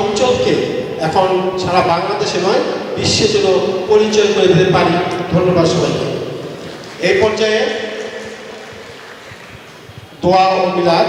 অঞ্চলকে এখন সারা বাংলাদেশে নয়, বিশ্বে যেন পরিচয় করে দিতে পারি। ধন্যবাদ সবাইকে। এই পর্যায়ে দোয়া ও মিলাদ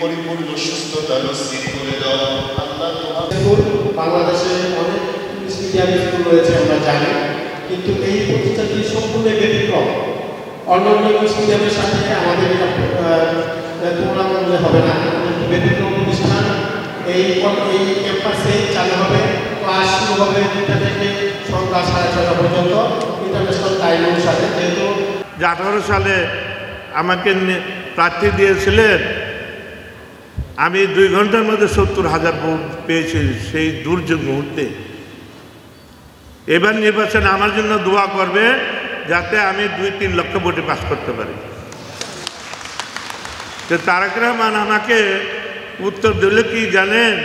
পরিপূর্ণ সুস্থতা নসিব করে দাও। আল্লাহ বাংলাদেশে অনেক মিডিয়াম স্কুল রয়েছে আমরা জানি। কিন্তু এই প্রতিষ্ঠানটি সম্পূর্ণ ব্যতিক্রম। অন্যান্য মিডিয়ামের সাথে আমাদের এটা তুলনা করলে হবে না। ব্যতিক্রম প্রতিষ্ঠান। এই এই ক্যাম্পাসে চালু হবে ক্লাস শুরু হবে দুটা থেকে সন্ধ্যা সাড়ে ছটা পর্যন্ত ইন্টারন্যাশনাল টাইম অনুসারে যেহেতু যে আঠারো সালে আমাকে প্রার্থী দিয়েছিলেন আমি দুই ঘণ্টার মধ্যে সত্তর হাজার ভোট পেয়েছি সেই দুর্যোগ মুহূর্তে। এবার নির্বাচন আমার জন্য দোয়া করবে যাতে আমি দুই তিন লক্ষ ভোটে পাস করতে পারি। তো তারেক রহমান আমাকে উত্তর দিল, কি জানেন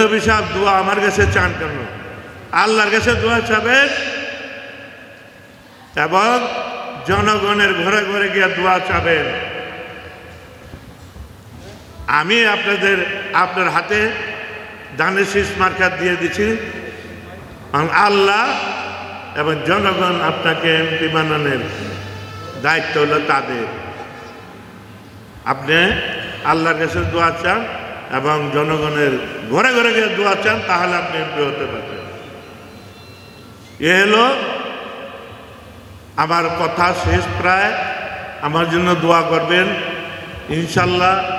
নবী সাহেব দোয়া আমার কাছে চান কেন? আল্লাহর কাছে দোয়া চাবেন এবং জনগণের ঘরে ঘরে গিয়ে দোয়া চাবেন। আমি আপনাদের, আপনার হাতে ধানের শীষ মার্কার দিয়ে দিচ্ছি আল্লাহ এবং জনগণ আপনাকে এমপি বানানোর দায়িত্ব হলো তাদের। আপনি আল্লাহর কাছে দোয়া চান এবং জনগণের ঘরে ঘরে গিয়ে দোয়া চান, তাহলে আপনি এমপি হতে পারবেন। এ হলো আমার কথা শেষ প্রায়। আমার জন্য দোয়া করবেন। ইনশাল্লাহ